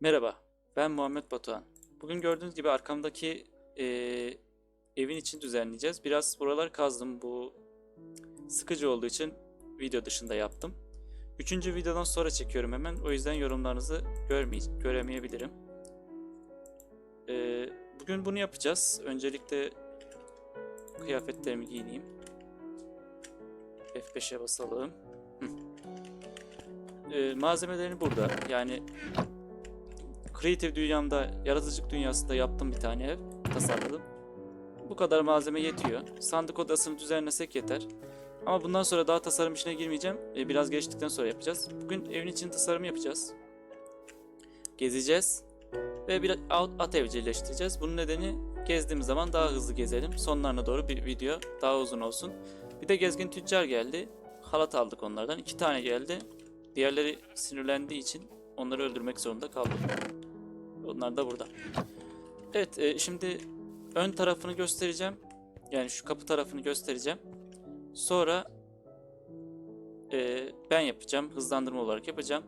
Merhaba, ben Muhammed Batuhan. Bugün gördüğünüz gibi arkamdaki eee, evin için düzenleyeceğiz. Biraz buralar kazdım. Bu sıkıcı olduğu için video dışında yaptım. Üçüncü videodan sonra çekiyorum hemen. O yüzden yorumlarınızı görmeye, göremeyebilirim. Eee, bugün bunu yapacağız. Öncelikle kıyafetlerimi giyineyim. F5'e basalım. Eee, malzemelerini burada. Yani Creative dünyamda, yaratıcılık dünyasında yaptım bir tane ev, tasarladım. Bu kadar malzeme yetiyor. Sandık odasını düzenlesek yeter. Ama bundan sonra daha tasarım işine girmeyeceğim. E, Biraz geçtikten sonra yapacağız. Bugün evin için tasarım yapacağız. Gezeceğiz. Ve bir at, at evcilleştireceğiz. Bunun nedeni gezdiğimiz zaman daha hızlı gezelim. Sonlarına doğru bir video daha uzun olsun. Bir de gezgin tüccar geldi. Halat aldık onlardan. iki tane geldi. Diğerleri sinirlendiği için onları öldürmek zorunda kaldım. Onlar da burada. Evet, e, şimdi ön tarafını göstereceğim. Yani şu kapı tarafını göstereceğim. Sonra e, ben yapacağım. Hızlandırma olarak yapacağım.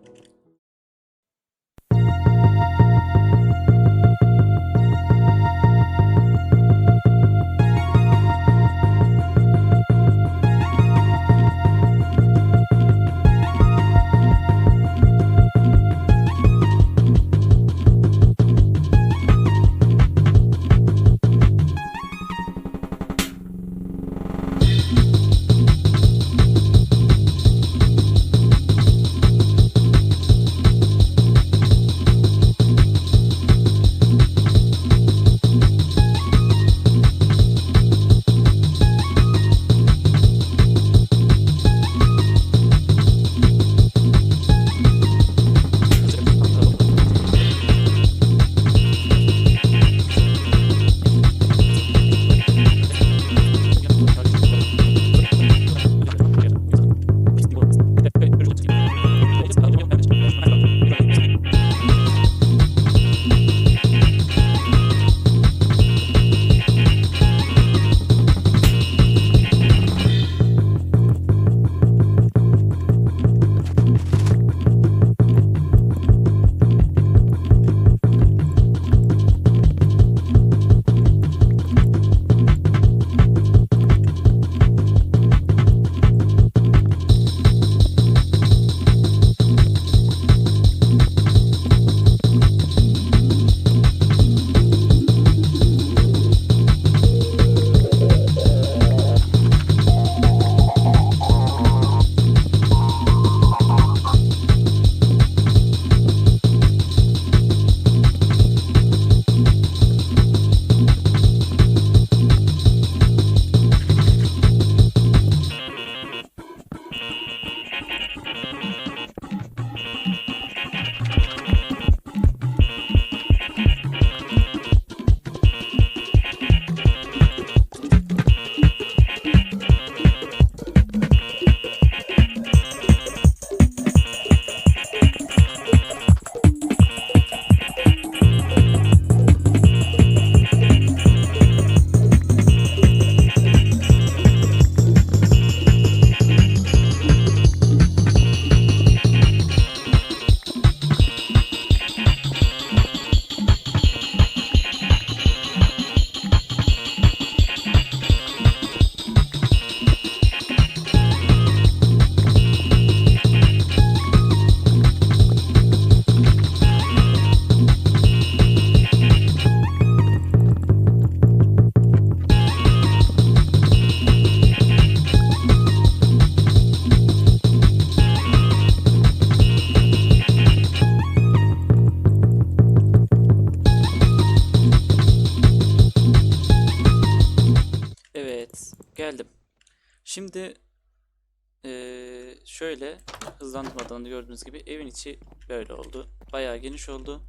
Evin içi böyle oldu. Bayağı geniş oldu.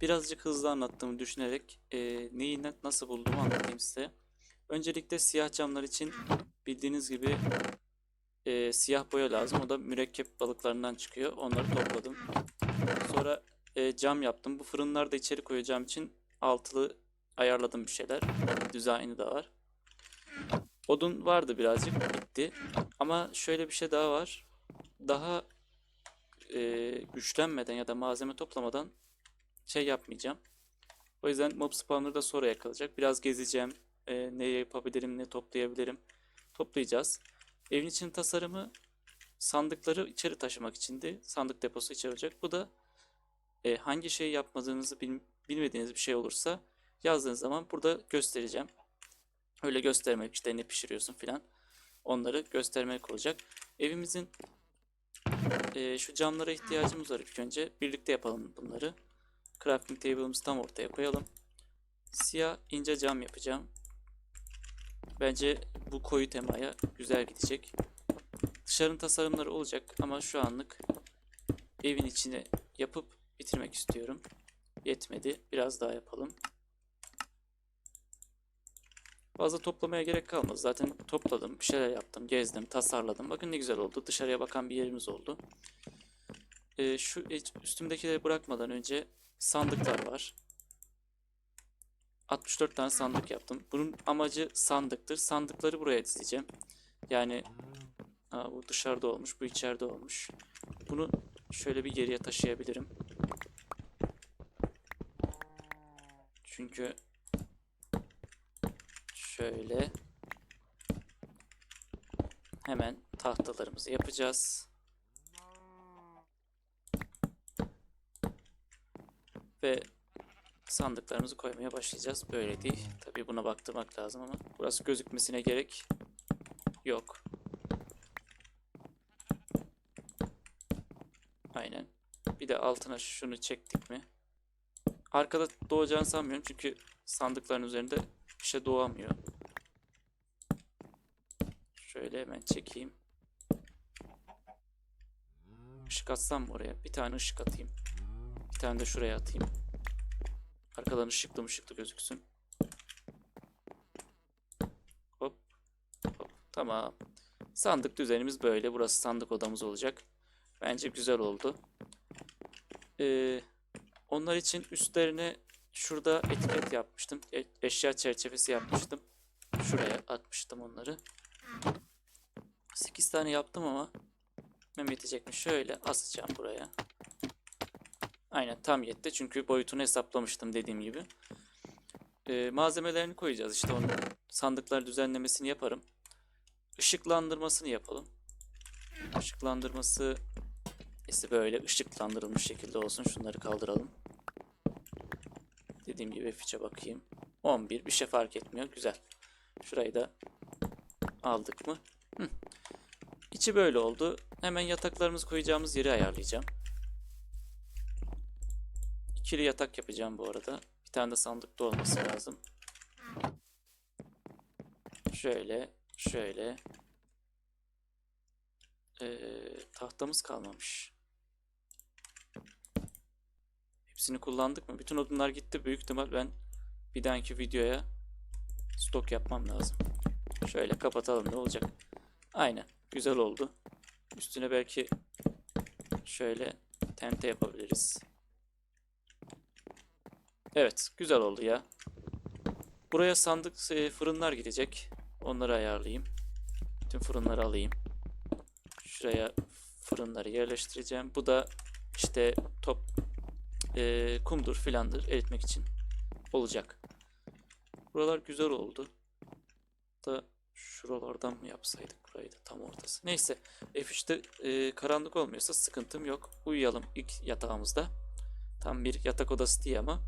Birazcık hızlı anlattığımı düşünerek eee neyi na- nasıl bulduğumu anlatayım size. Öncelikle siyah camlar için bildiğiniz gibi eee, siyah boya lazım. O da mürekkep balıklarından çıkıyor. Onları topladım. Sonra eee, cam yaptım. Bu fırınları da içeri koyacağım için altılı ayarladım bir şeyler. Dizaynı da var. Odun vardı birazcık bitti. Ama şöyle bir şey daha var. Daha e, güçlenmeden ya da malzeme toplamadan şey yapmayacağım. O yüzden mob spawner da sonraya kalacak. Biraz gezeceğim. Ee, ne yapabilirim, ne toplayabilirim. Toplayacağız. Evin için tasarımı sandıkları içeri taşımak içindi. Sandık deposu içeri olacak. Bu da e, hangi şeyi yapmadığınızı bil- bilmediğiniz bir şey olursa yazdığınız zaman burada göstereceğim. Öyle göstermek işte ne pişiriyorsun filan. Onları göstermek olacak. Evimizin e, şu camlara ihtiyacımız var ilk önce. Birlikte yapalım bunları. Crafting table'ımızı tam ortaya koyalım. Siyah ince cam yapacağım. Bence bu koyu temaya güzel gidecek. Dışarının tasarımları olacak ama şu anlık evin içine yapıp bitirmek istiyorum. Yetmedi. Biraz daha yapalım. Fazla toplamaya gerek kalmaz. Zaten topladım, bir şeyler yaptım, gezdim, tasarladım. Bakın ne güzel oldu. Dışarıya bakan bir yerimiz oldu. Ee, şu üstümdekileri bırakmadan önce sandıklar var. 64 tane sandık yaptım. Bunun amacı sandıktır. Sandıkları buraya dizeceğim. Yani aa, bu dışarıda olmuş, bu içeride olmuş. Bunu şöyle bir geriye taşıyabilirim. Çünkü şöyle hemen tahtalarımızı yapacağız. Ve sandıklarımızı koymaya başlayacağız. Böyle değil. Tabii buna baktırmak lazım ama burası gözükmesine gerek yok. Aynen. Bir de altına şunu çektik mi? Arkada doğacağını sanmıyorum çünkü sandıkların üzerinde bir şey doğamıyor. Şöyle hemen çekeyim. Işık atsam oraya? Bir tane ışık atayım. Bir tane de şuraya atayım. Arkadan ışıklı ışıklı gözüksün. Hop. Hop. Tamam. Sandık düzenimiz böyle. Burası sandık odamız olacak. Bence güzel oldu. Ee, onlar için üstlerine şurada etiket yapmıştım. E- eşya çerçevesi yapmıştım. Şuraya atmıştım onları. 8 tane yaptım ama Mehmet yetecek mi? Şöyle asacağım buraya. Aynen tam yetti. Çünkü boyutunu hesaplamıştım dediğim gibi. Ee, malzemelerini koyacağız. İşte onun sandıklar düzenlemesini yaparım. Işıklandırmasını yapalım. Işıklandırması işte böyle ışıklandırılmış şekilde olsun. Şunları kaldıralım. Dediğim gibi fiçe bakayım. 11 bir şey fark etmiyor. Güzel. Şurayı da aldık mı? Hı. İçi böyle oldu. Hemen yataklarımızı koyacağımız yeri ayarlayacağım. İkili yatak yapacağım bu arada. Bir tane de sandıkta olması lazım. Şöyle, şöyle. Ee, tahtamız kalmamış. Hepsini kullandık mı? Bütün odunlar gitti. Büyük ihtimal ben bir dahaki videoya stok yapmam lazım. Şöyle kapatalım ne olacak? Aynen. Güzel oldu. Üstüne belki şöyle tente yapabiliriz. Evet. Güzel oldu ya. Buraya sandık e, fırınlar gidecek. Onları ayarlayayım. Bütün fırınları alayım. Şuraya fırınları yerleştireceğim. Bu da işte e, kumdur filandır eritmek için olacak. Buralar güzel oldu. Da şuralardan mı yapsaydık burayı da tam ortası. Neyse F3'te e, karanlık olmuyorsa sıkıntım yok. Uyuyalım ilk yatağımızda. Tam bir yatak odası değil ama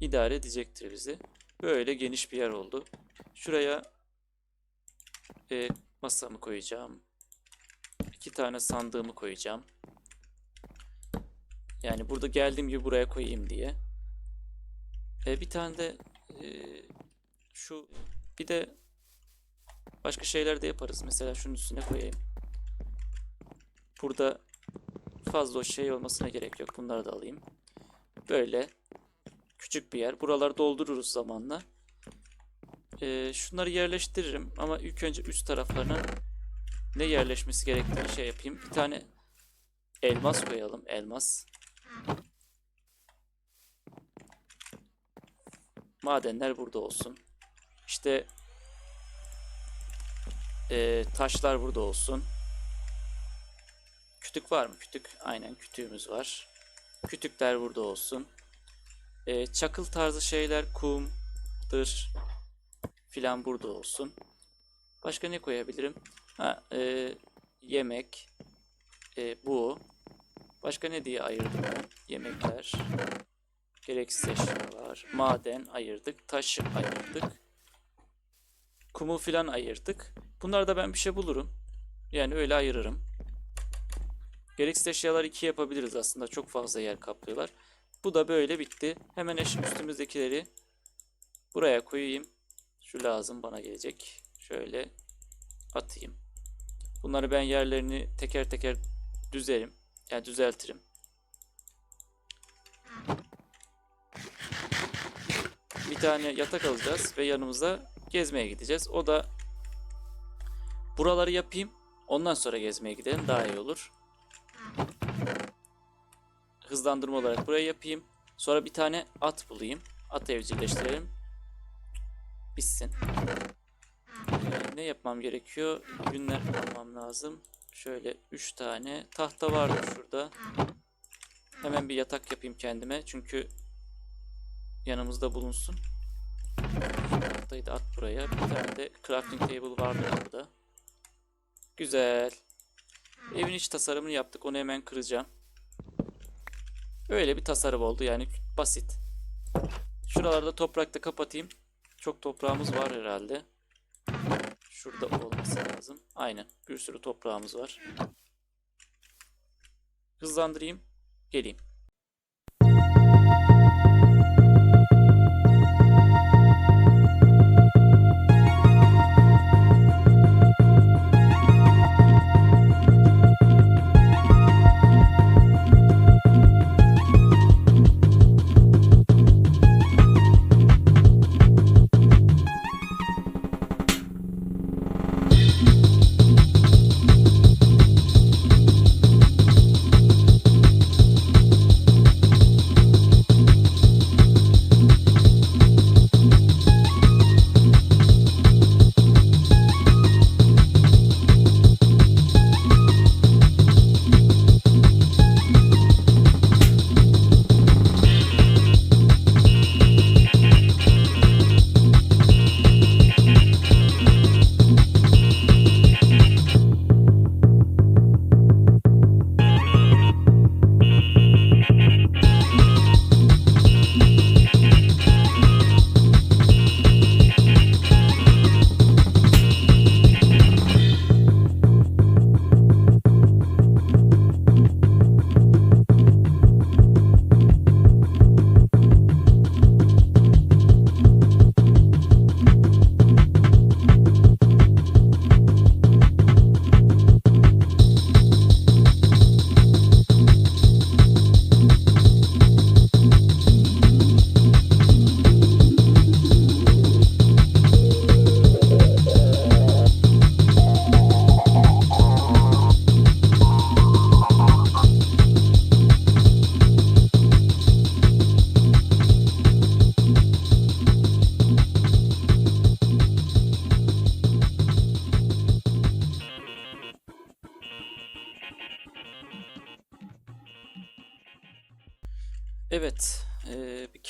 idare edecektir bizi. Böyle geniş bir yer oldu. Şuraya e, masamı koyacağım. İki tane sandığımı koyacağım. Yani burada geldiğim gibi buraya koyayım diye. E, bir tane de e, şu bir de başka şeyler de yaparız. Mesela şunun üstüne koyayım. Burada fazla o şey olmasına gerek yok. Bunları da alayım. Böyle küçük bir yer. Buraları doldururuz zamanla. E, şunları yerleştiririm ama ilk önce üst taraflarına ne yerleşmesi gerektiğini şey yapayım. Bir tane elmas koyalım. Elmas. Madenler burada olsun. İşte eee, taşlar burada olsun. Kütük var mı? Kütük. Aynen kütüğümüz var. Kütükler burada olsun. Ee, çakıl tarzı şeyler kumdır filan burada olsun. Başka ne koyabilirim? Ha, e, yemek, e, bu. Başka ne diye ayırdım ben? Yemekler, gereksiz eşyalar, maden ayırdık, taş ayırdık, kumu filan ayırdık. Bunlarda ben bir şey bulurum. Yani öyle ayırırım. Gereksiz eşyalar iki yapabiliriz aslında. Çok fazla yer kaplıyorlar. Bu da böyle bitti. Hemen eş üstümüzdekileri buraya koyayım. Şu lazım bana gelecek. Şöyle atayım. Bunları ben yerlerini teker teker düzerim. Yani düzeltirim. Bir tane yatak alacağız ve yanımıza gezmeye gideceğiz. O da buraları yapayım. Ondan sonra gezmeye gidelim. Daha iyi olur. Hızlandırma olarak buraya yapayım. Sonra bir tane at bulayım. At evcilleştirelim. Bitsin. Ee, ne yapmam gerekiyor? Günler almam lazım. Şöyle 3 tane. Tahta vardı şurada. Hemen bir yatak yapayım kendime. Çünkü yanımızda bulunsun. Tahtayı da at buraya. Bir tane de crafting table vardı burada. Güzel. Evin iç tasarımını yaptık. Onu hemen kıracağım. Öyle bir tasarım oldu. Yani basit. Şuralarda toprakta kapatayım. Çok toprağımız var herhalde. Şurada olması lazım. Aynen. Bir sürü toprağımız var. Hızlandırayım. Geleyim.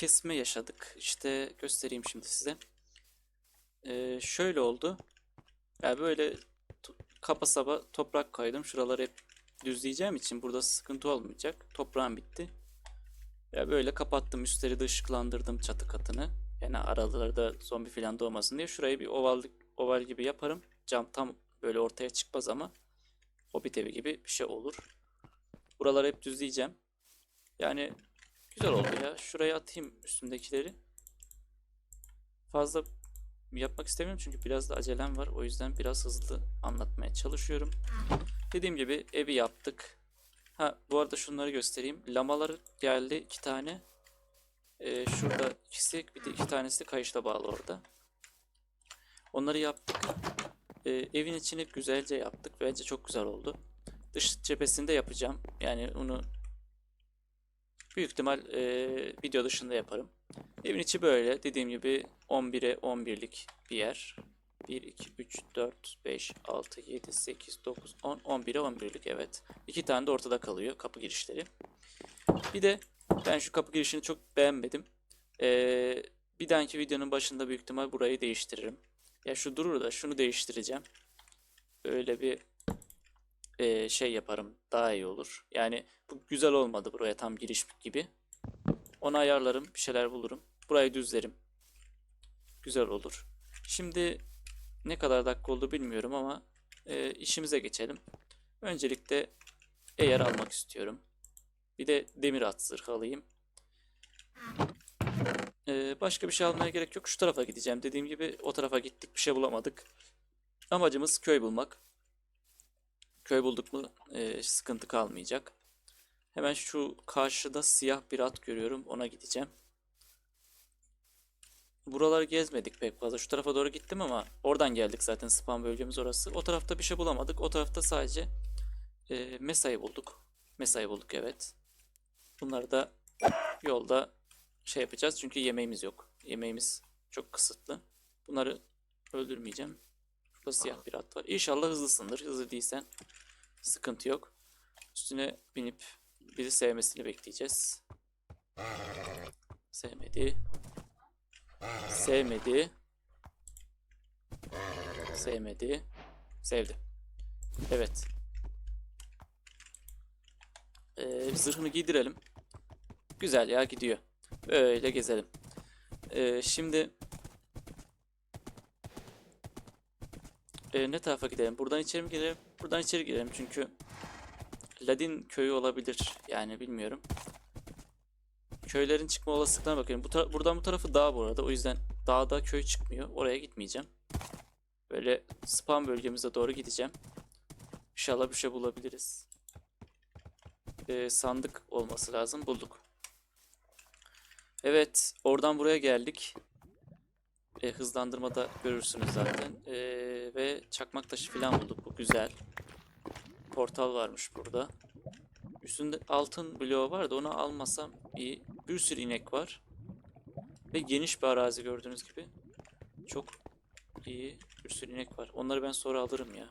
Kesme yaşadık. İşte göstereyim şimdi size. Eee, şöyle oldu. Ya böyle kapa saba toprak kaydım. Şuraları hep düzleyeceğim için burada sıkıntı olmayacak. Toprağım bitti. Ya böyle kapattım. Üstleri de ışıklandırdım çatı katını. Yani aralarda zombi falan doğmasın diye. Şurayı bir ovallık, oval gibi yaparım. Cam tam böyle ortaya çıkmaz ama Hobbit evi gibi bir şey olur. Buraları hep düzleyeceğim. Yani Güzel oldu ya. Şuraya atayım üstündekileri. Fazla yapmak istemiyorum çünkü biraz da acelem var. O yüzden biraz hızlı anlatmaya çalışıyorum. Dediğim gibi evi yaptık. Ha bu arada şunları göstereyim. Lamaları geldi iki tane. Ee, şurada ikisi bir de iki tanesi de kayışla bağlı orada. Onları yaptık. Ee, evin içini güzelce yaptık. Bence çok güzel oldu. Dış cephesini de yapacağım. Yani onu Büyük ihtimal eee, video dışında yaparım. Evin içi böyle. Dediğim gibi 11'e 11'lik bir yer. 1, 2, 3, 4, 5, 6, 7, 8, 9, 10, 11'e 11'lik evet. İki tane de ortada kalıyor kapı girişleri. Bir de ben şu kapı girişini çok beğenmedim. Ee, bir dahaki videonun başında büyük ihtimal burayı değiştiririm. Ya şu durur da şunu değiştireceğim. Öyle bir şey yaparım. Daha iyi olur. Yani bu güzel olmadı buraya tam giriş gibi. Onu ayarlarım. Bir şeyler bulurum. Burayı düzlerim. Güzel olur. Şimdi ne kadar dakika oldu bilmiyorum ama e, işimize geçelim. Öncelikle eğer almak istiyorum. Bir de demir at zırhı alayım. Ee, başka bir şey almaya gerek yok. Şu tarafa gideceğim. Dediğim gibi o tarafa gittik. Bir şey bulamadık. Amacımız köy bulmak. Köy bulduk mu e, sıkıntı kalmayacak. Hemen şu karşıda siyah bir at görüyorum. Ona gideceğim. Buraları gezmedik pek fazla. Şu tarafa doğru gittim ama oradan geldik zaten. Spam bölgemiz orası. O tarafta bir şey bulamadık. O tarafta sadece e, Mesa'yı bulduk. Mesa'yı bulduk evet. Bunları da yolda şey yapacağız. Çünkü yemeğimiz yok. Yemeğimiz çok kısıtlı. Bunları öldürmeyeceğim. Şurada siyah bir at var. İnşallah hızlısındır. Hızlı değilsen sıkıntı yok. Üstüne binip bizi sevmesini bekleyeceğiz. Sevmedi. Sevmedi. Sevmedi. Sevdi. Evet. Ee, zırhını giydirelim. Güzel ya gidiyor. Böyle gezelim. Ee, şimdi Ee, ne tarafa gidelim? Buradan içeri mi girelim? Buradan içeri girelim çünkü Ladin köyü olabilir. Yani bilmiyorum. Köylerin çıkma olasılıklarına bakıyorum. Bu buradan bu tarafı dağ bu arada. O yüzden dağda köy çıkmıyor. Oraya gitmeyeceğim. Böyle spam bölgemize doğru gideceğim. İnşallah bir şey bulabiliriz. Ee, sandık olması lazım. Bulduk. Evet, oradan buraya geldik. E, hızlandırmada görürsünüz zaten. E, ve çakmak taşı falan bulduk. Bu güzel. Portal varmış burada. Üstünde altın bloğu var da onu almasam iyi. Bir sürü inek var. Ve geniş bir arazi gördüğünüz gibi. Çok iyi. Bir sürü inek var. Onları ben sonra alırım ya.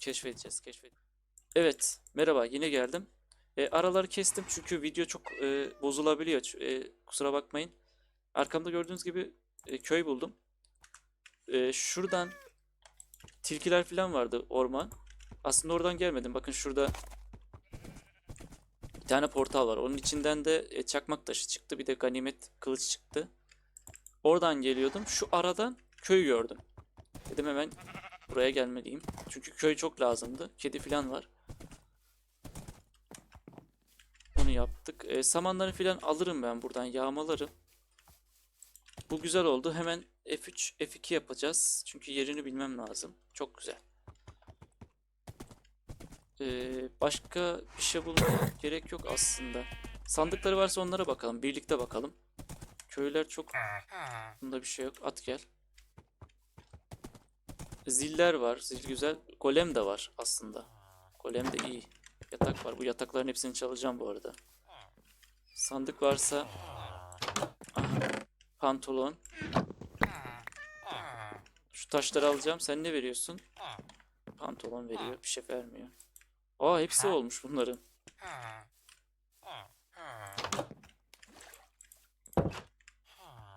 Keşfedeceğiz, keşfed. Evet, merhaba. Yine geldim. E, araları kestim çünkü video çok e, bozulabiliyor. E, kusura bakmayın. Arkamda gördüğünüz gibi e, köy buldum. E, şuradan tilkiler falan vardı orman. Aslında oradan gelmedim. Bakın şurada bir tane portal var. Onun içinden de e, çakmak taşı çıktı. Bir de ganimet kılıç çıktı. Oradan geliyordum. Şu aradan köyü gördüm. Dedim hemen buraya gelmeliyim. Çünkü köy çok lazımdı. Kedi falan var. Onu yaptık. E, samanları falan alırım ben buradan. Yağmalarım. Bu güzel oldu. Hemen F3, F2 yapacağız. Çünkü yerini bilmem lazım. Çok güzel. Ee, başka bir şey bulmaya gerek yok aslında. Sandıkları varsa onlara bakalım. Birlikte bakalım. Köyler çok... Bunda bir şey yok. At gel. Ziller var. Zil güzel. Golem de var aslında. Golem de iyi. Yatak var. Bu yatakların hepsini çalacağım bu arada. Sandık varsa... Pantolon. Şu taşları alacağım. Sen ne veriyorsun? Pantolon veriyor. Bir şey vermiyor. Aa hepsi olmuş bunların.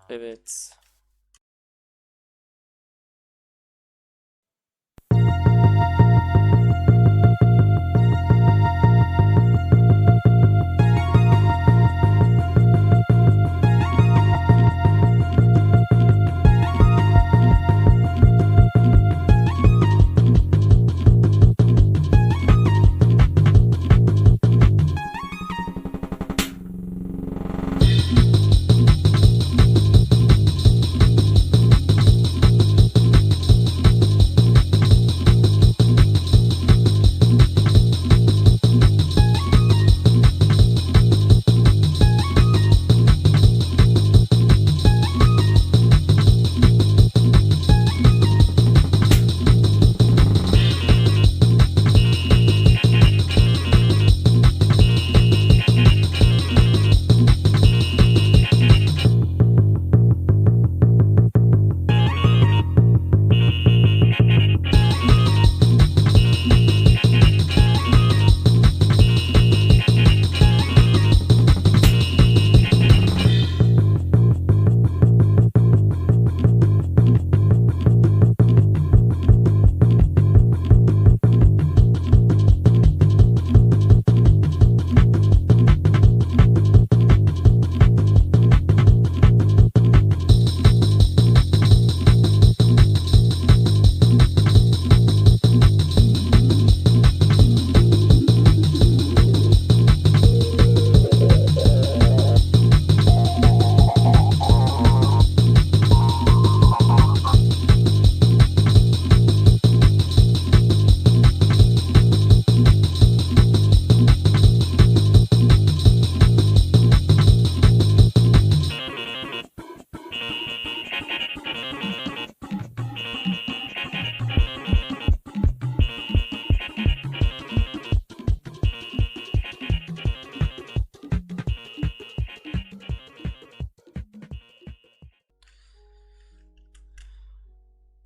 Evet.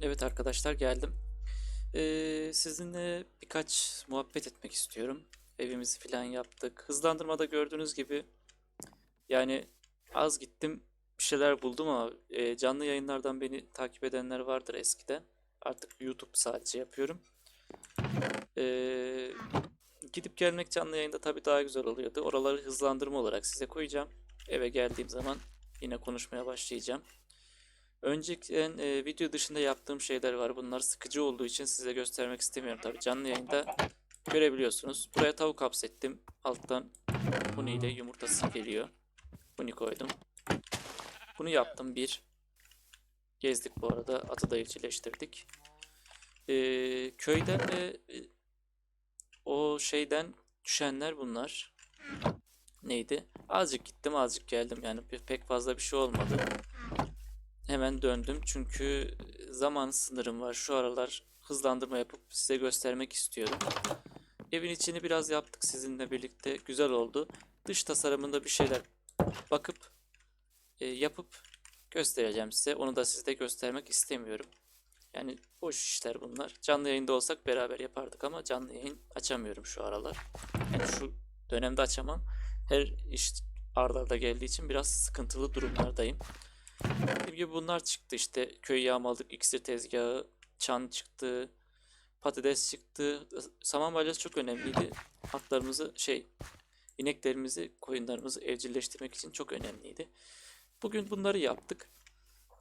Evet arkadaşlar geldim. Ee, sizinle birkaç muhabbet etmek istiyorum. Evimizi falan yaptık. Hızlandırmada gördüğünüz gibi yani az gittim bir şeyler buldum ama e, canlı yayınlardan beni takip edenler vardır eskiden. Artık YouTube sadece yapıyorum. Ee, gidip gelmek canlı yayında tabii daha güzel oluyordu. Oraları hızlandırma olarak size koyacağım. Eve geldiğim zaman yine konuşmaya başlayacağım. Önceden e, video dışında yaptığım şeyler var. Bunlar sıkıcı olduğu için size göstermek istemiyorum tabii. Canlı yayında görebiliyorsunuz. Buraya tavuk hapsettim. Alttan huni ile yumurtası geliyor. Huni koydum. Bunu yaptım bir. Gezdik bu arada. Atı da evcilleştirdik. Ee, köyden de e, o şeyden düşenler bunlar. Neydi? Azıcık gittim azıcık geldim. Yani pe- pek fazla bir şey olmadı. Hemen döndüm çünkü zaman sınırım var. Şu aralar hızlandırma yapıp size göstermek istiyorum. Evin içini biraz yaptık sizinle birlikte. Güzel oldu. Dış tasarımında bir şeyler bakıp e, yapıp göstereceğim size. Onu da sizde göstermek istemiyorum. Yani boş işler bunlar. Canlı yayında olsak beraber yapardık ama canlı yayın açamıyorum şu aralar. Yani şu dönemde açamam. Her iş arda arda geldiği için biraz sıkıntılı durumlardayım. Dediğim gibi bunlar çıktı işte. Köy yağmaladık, iksir tezgahı, çan çıktı, patates çıktı. Saman balyası çok önemliydi. Atlarımızı şey, ineklerimizi, koyunlarımızı evcilleştirmek için çok önemliydi. Bugün bunları yaptık.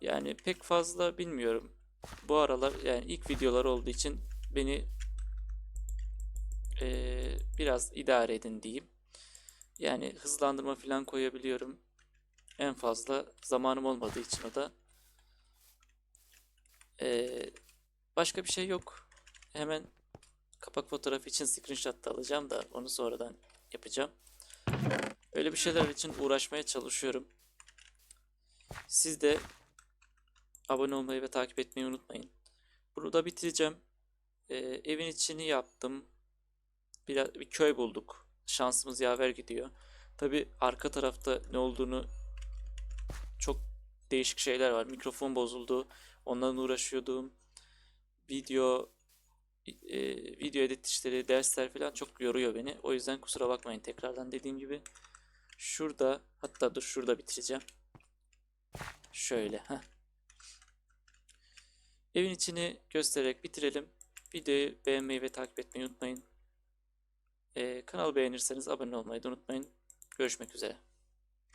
Yani pek fazla bilmiyorum. Bu aralar yani ilk videolar olduğu için beni eee, biraz idare edin diyeyim. Yani hızlandırma falan koyabiliyorum. En fazla zamanım olmadığı için o da. Ee, başka bir şey yok. Hemen kapak fotoğrafı için screenshot da alacağım da onu sonradan yapacağım. Öyle bir şeyler için uğraşmaya çalışıyorum. Siz de abone olmayı ve takip etmeyi unutmayın. Bunu da bitireceğim. Ee, evin içini yaptım. Bir, bir köy bulduk. Şansımız yaver gidiyor. Tabi arka tarafta ne olduğunu çok değişik şeyler var. Mikrofon bozuldu. Ondan uğraşıyordum. Video e, video edit işleri, dersler falan çok yoruyor beni. O yüzden kusura bakmayın tekrardan dediğim gibi. Şurada hatta dur şurada bitireceğim. Şöyle. Heh. Evin içini göstererek bitirelim. Videoyu beğenmeyi ve takip etmeyi unutmayın. Ee, kanalı beğenirseniz abone olmayı da unutmayın. Görüşmek üzere.